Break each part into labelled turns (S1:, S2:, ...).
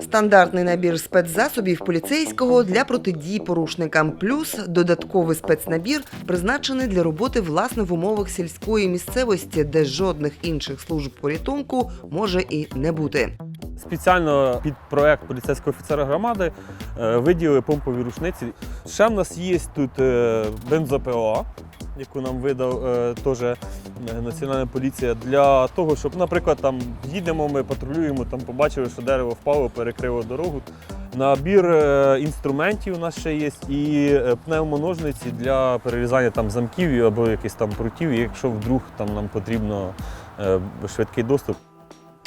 S1: Стандартний набір спецзасобів поліцейського для протидії порушникам, плюс додатковий спецнабір, призначений для роботи власне в умовах сільської місцевості, де жодних інших служб порятунку може і не бути.
S2: Спеціально під проект поліцейського офіцера громади е, виділили помпові рушниці. Ще в нас є тут е, бензопила, яку нам видав е, теж Національна поліція для того, щоб, наприклад, там їдемо, ми патрулюємо, там побачили, що дерево впало, перекрило дорогу. Набір е, інструментів у нас ще є і е, пневмоножниці для перерізання там замків або якихось там прутів, якщо вдруг там нам потрібно е, швидкий доступ.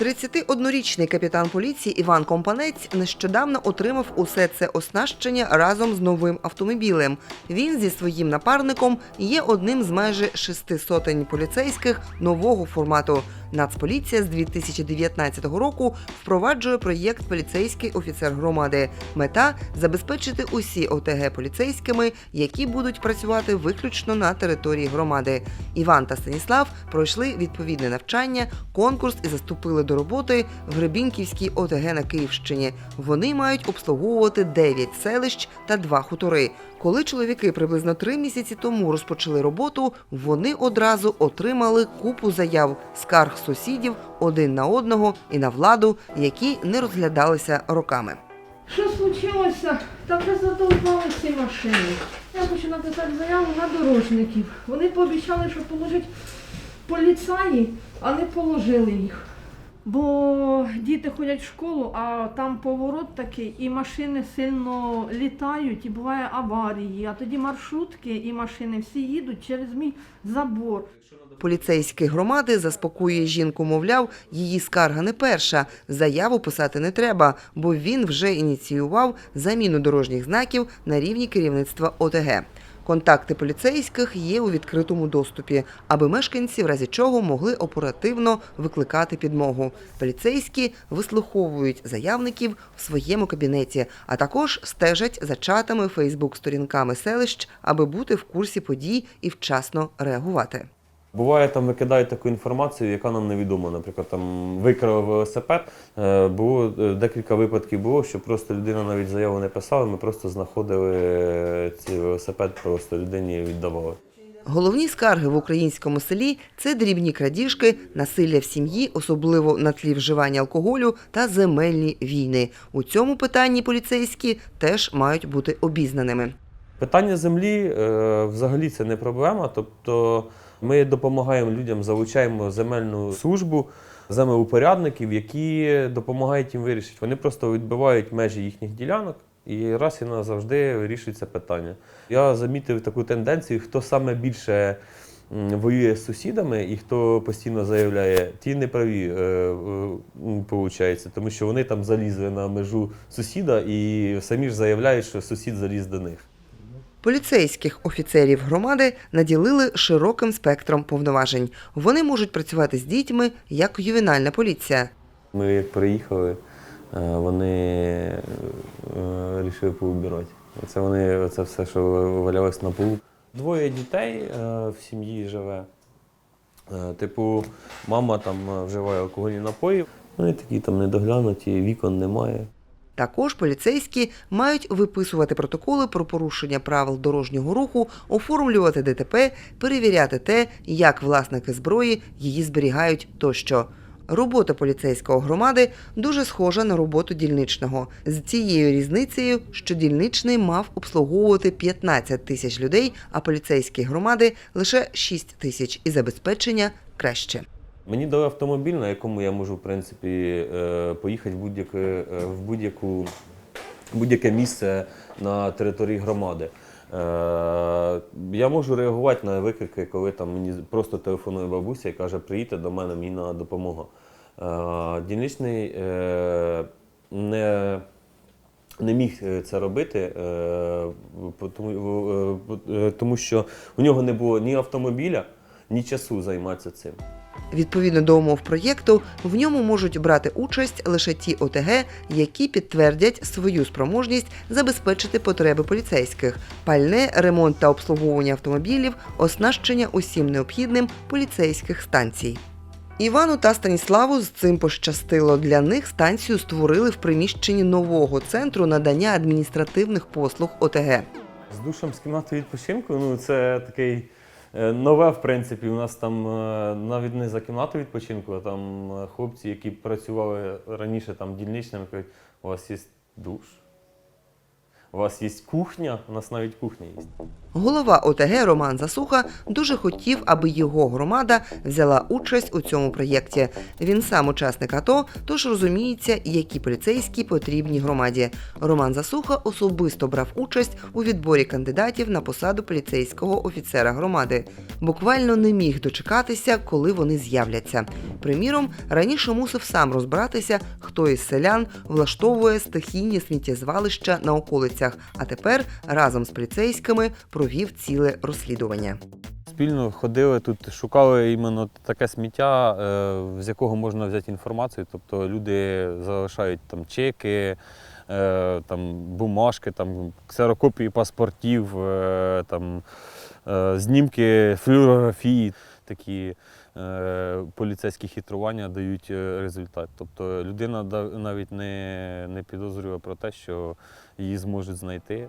S1: 31-річний капітан поліції Іван Компанець нещодавно отримав усе це оснащення разом з новим автомобілем. Він зі своїм напарником є одним з майже шести сотень поліцейських нового формату. Нацполіція з 2019 року впроваджує проєкт Поліцейський офіцер громади. Мета забезпечити усі ОТГ поліцейськими, які будуть працювати виключно на території громади. Іван та Станіслав пройшли відповідне навчання, конкурс і заступили до роботи в Гребінківській ОТГ на Київщині. Вони мають обслуговувати 9 селищ та 2 хутори. Коли чоловіки приблизно три місяці тому розпочали роботу, вони одразу отримали купу заяв, скарг сусідів один на одного і на владу, які не розглядалися роками.
S3: Що случилося? Та вже задовбали ці машини. Я хочу написати заяву на дорожників. Вони пообіцяли, що положать поліцаї, а не положили їх. Бо діти ходять в школу, а там поворот такий, і машини сильно літають, і буває аварії. А тоді маршрутки і машини всі їдуть через мій забор.
S1: Поліцейський громади заспокоює жінку, мовляв, її скарга не перша. Заяву писати не треба, бо він вже ініціював заміну дорожніх знаків на рівні керівництва ОТГ. Контакти поліцейських є у відкритому доступі, аби мешканці в разі чого могли оперативно викликати підмогу. Поліцейські вислуховують заявників в своєму кабінеті, а також стежать за чатами Фейсбук-сторінками селищ, аби бути в курсі подій і вчасно реагувати.
S2: Буває, там викидають таку інформацію, яка нам невідома. Наприклад, там викрав велосипед. Було е, декілька випадків було, що просто людина навіть заяву не писала, ми просто знаходили е, цей велосипед, просто людині віддавали.
S1: Головні скарги в українському селі це дрібні крадіжки, насилля в сім'ї, особливо на тлі вживання алкоголю та земельні війни. У цьому питанні поліцейські теж мають бути обізнаними.
S2: Питання землі е, взагалі це не проблема. Тобто ми допомагаємо людям, залучаємо земельну службу, землеупорядників, які допомагають їм вирішити. Вони просто відбивають межі їхніх ділянок. І раз і назавжди вирішується питання. Я замітив таку тенденцію, хто саме більше воює з сусідами і хто постійно заявляє, ті неправі, е, е, м, получається, тому що вони там залізли на межу сусіда і самі ж заявляють, що сусід заліз до них.
S1: Поліцейських офіцерів громади наділили широким спектром повноважень. Вони можуть працювати з дітьми як ювенальна поліція.
S2: Ми як приїхали, е, вони вирішили поубирати. Це вони це все, що валялось на полу. Двоє дітей е, в сім'ї живе. Е, Типу, мама там е, вживає алкогольні напої. Вони такі там недоглянуті, вікон немає.
S1: Також поліцейські мають виписувати протоколи про порушення правил дорожнього руху, оформлювати ДТП, перевіряти те, як власники зброї її зберігають тощо. Робота поліцейського громади дуже схожа на роботу дільничного з цією різницею, що дільничний мав обслуговувати 15 тисяч людей, а поліцейські громади лише 6 тисяч, і забезпечення краще.
S2: Мені дали автомобіль, на якому я можу в принципі е, поїхати в будь-яке е, в будь-яку будь-яке місце на території громади. Е, Я можу реагувати на виклики, коли там мені просто телефонує бабуся і каже, приїдьте до мене, мені треба допомога. Дільничний не не міг це робити, тому що у нього не було ні автомобіля, ні часу займатися цим.
S1: Відповідно до умов проєкту, в ньому можуть брати участь лише ті ОТГ, які підтвердять свою спроможність забезпечити потреби поліцейських, пальне, ремонт та обслуговування автомобілів, оснащення усім необхідним поліцейських станцій. Івану та Станіславу з цим пощастило. Для них станцію створили в приміщенні нового центру надання адміністративних послуг ОТГ.
S2: З душем з кімнати відпочинку, ну це такий нове, в принципі. У нас там е, навіть не за кімнату відпочинку, а там е, хлопці, які працювали раніше там дільничними, кажуть, у вас є душ, у вас є кухня, у нас навіть кухня є.
S1: Голова ОТГ Роман Засуха дуже хотів, аби його громада взяла участь у цьому проєкті. Він сам учасник АТО, тож розуміється, які поліцейські потрібні громаді. Роман Засуха особисто брав участь у відборі кандидатів на посаду поліцейського офіцера громади. Буквально не міг дочекатися, коли вони з'являться. Приміром, раніше мусив сам розбиратися, хто із селян влаштовує стихійні сміттєзвалища на околицях, а тепер разом з поліцейськими провів ціле розслідування.
S2: Спільно ходили тут, шукали іменно таке сміття, е, з якого можна взяти інформацію. Тобто люди залишають там чеки, е, там бумажки, там ксерокопії паспортів, е, там знімки флюорографії, такі поліцейські хитрування дають е, результат. Тобто людина навіть не, не підозрює про те, що її зможуть знайти.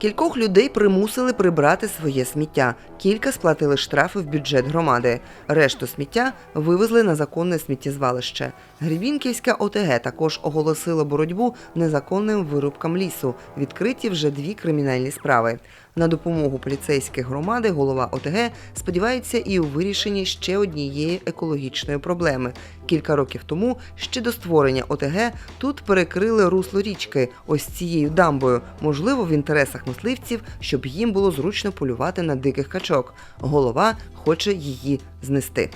S1: Кількох людей примусили прибрати своє сміття. Кілька сплатили штрафи в бюджет громади. Решту сміття вивезли на законне сміттєзвалище. Гребінківська ОТГ також оголосила боротьбу незаконним вирубкам лісу. Відкриті вже дві кримінальні справи. На допомогу поліцейських громади голова ОТГ сподівається і у вирішенні ще однієї екологічної проблеми. Кілька років тому, ще до створення ОТГ, тут перекрили русло річки ось цією дамбою. Можливо, в інтересах мисливців, щоб їм було зручно полювати на диких качок. Голова хоче її знести.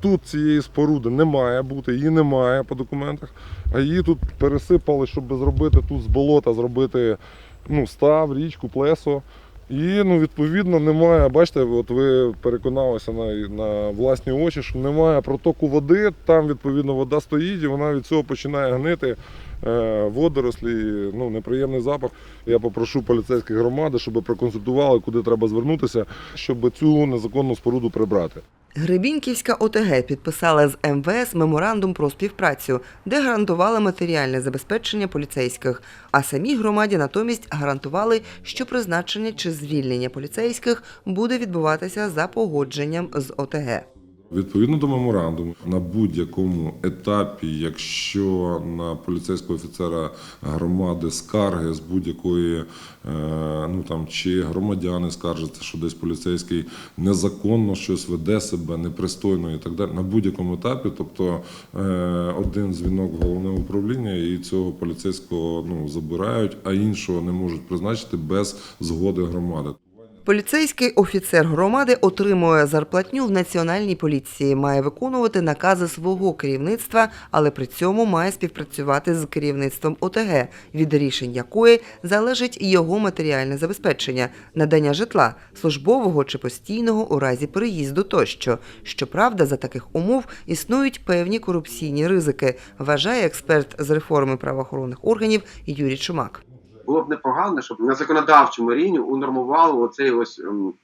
S4: Тут цієї споруди не має бути, її немає по документах, а її тут пересипали, щоб зробити тут з болота, зробити ну, став, річку, плесо. І ну, відповідно немає, бачите, от ви переконалися на, на власні очі, що немає протоку води, там відповідно вода стоїть і вона від цього починає гнити. е, Водорослі, ну неприємний запах. Я попрошу поліцейські громади, щоб проконсультували, куди треба звернутися, щоб цю незаконну споруду прибрати.
S1: Гребінківська ОТГ підписала з МВС меморандум про співпрацю, де гарантувала матеріальне забезпечення поліцейських. А самій громаді натомість гарантували, що призначення чи звільнення поліцейських буде відбуватися за погодженням з ОТГ.
S4: Відповідно до меморандуму, на будь-якому етапі, якщо на поліцейського офіцера громади скарги з будь-якої, е, ну там чи громадяни скаржаться, що десь поліцейський незаконно щось веде себе, непристойно і так далі. На будь-якому етапі, тобто е, один дзвінок в головне управління і цього поліцейського ну забирають, а іншого не можуть призначити без згоди громади.
S1: Поліцейський офіцер громади отримує зарплатню в національній поліції, має виконувати накази свого керівництва, але при цьому має співпрацювати з керівництвом ОТГ, від рішень якої залежить його матеріальне забезпечення, надання житла, службового чи постійного у разі переїзду тощо. Щоправда, за таких умов існують певні корупційні ризики, вважає експерт з реформи правоохоронних органів Юрій Чумак.
S5: Було б непогано, щоб на законодавчому рівні унормували оцей ось ем,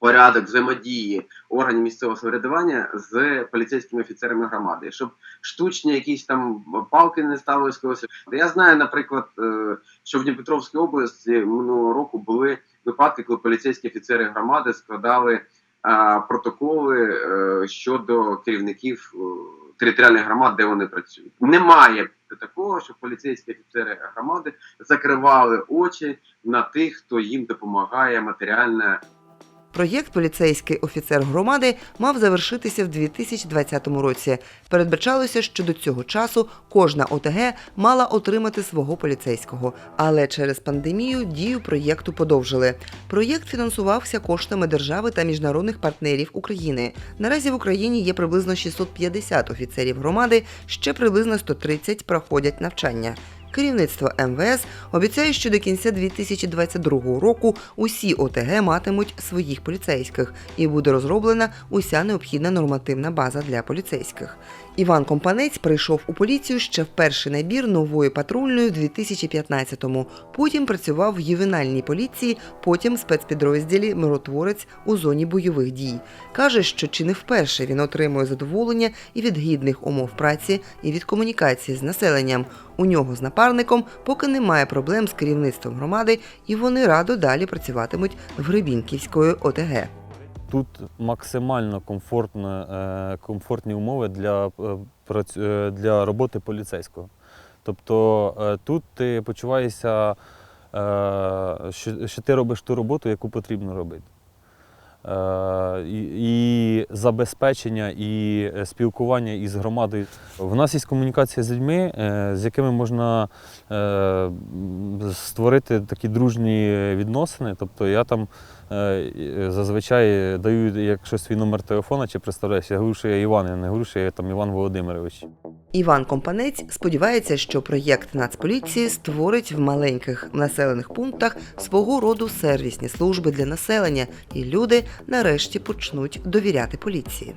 S5: порядок взаємодії органів місцевого самоврядування з поліцейськими офіцерами громади, щоб штучні якісь там палки не ставились когось. Я знаю, наприклад, е, що в Дніпропетровській області минулого року були випадки, коли поліцейські офіцери громади складали протоколи е, щодо керівників е, територіальних громад, де вони працюють. Немає такого, що поліцейські офіцери громади закривали очі на тих, хто їм допомагає матеріально
S1: Проєкт поліцейський офіцер громади мав завершитися в 2020 році. Передбачалося, що до цього часу кожна ОТГ мала отримати свого поліцейського, але через пандемію дію проєкту подовжили. Проєкт фінансувався коштами держави та міжнародних партнерів України. Наразі в Україні є приблизно 650 офіцерів громади, ще приблизно 130 проходять навчання. Керівництво МВС обіцяє, що до кінця 2022 року усі ОТГ матимуть своїх поліцейських і буде розроблена уся необхідна нормативна база для поліцейських. Іван Компанець прийшов у поліцію ще в перший набір нової патрульної в 2015-му. Потім працював в ювенальній поліції, потім в спецпідрозділі Миротворець у зоні бойових дій. Каже, що чи не вперше він отримує задоволення і від гідних умов праці, і від комунікації з населенням. У нього з напарником поки немає проблем з керівництвом громади, і вони радо далі працюватимуть в Гребінківської ОТГ.
S2: Тут максимально комфортно, е, комфортні умови для, е, е, для роботи поліцейського. Тобто тут ти почуваєшся, що ти робиш ту роботу, яку потрібно робити. І, забезпечення, і е, спілкування із громадою. В нас є комунікація з людьми, е, з якими можна е, створити такі дружні відносини. Тобто я там зазвичай даю якщо свій номер телефона чи представляюся, я говорю, що я Іван, я не говорю, що я там Іван Володимирович.
S1: Іван Компанець сподівається, що проєкт Нацполіції створить в маленьких населених пунктах свого роду сервісні служби для населення, і люди нарешті почнуть довіряти поліції.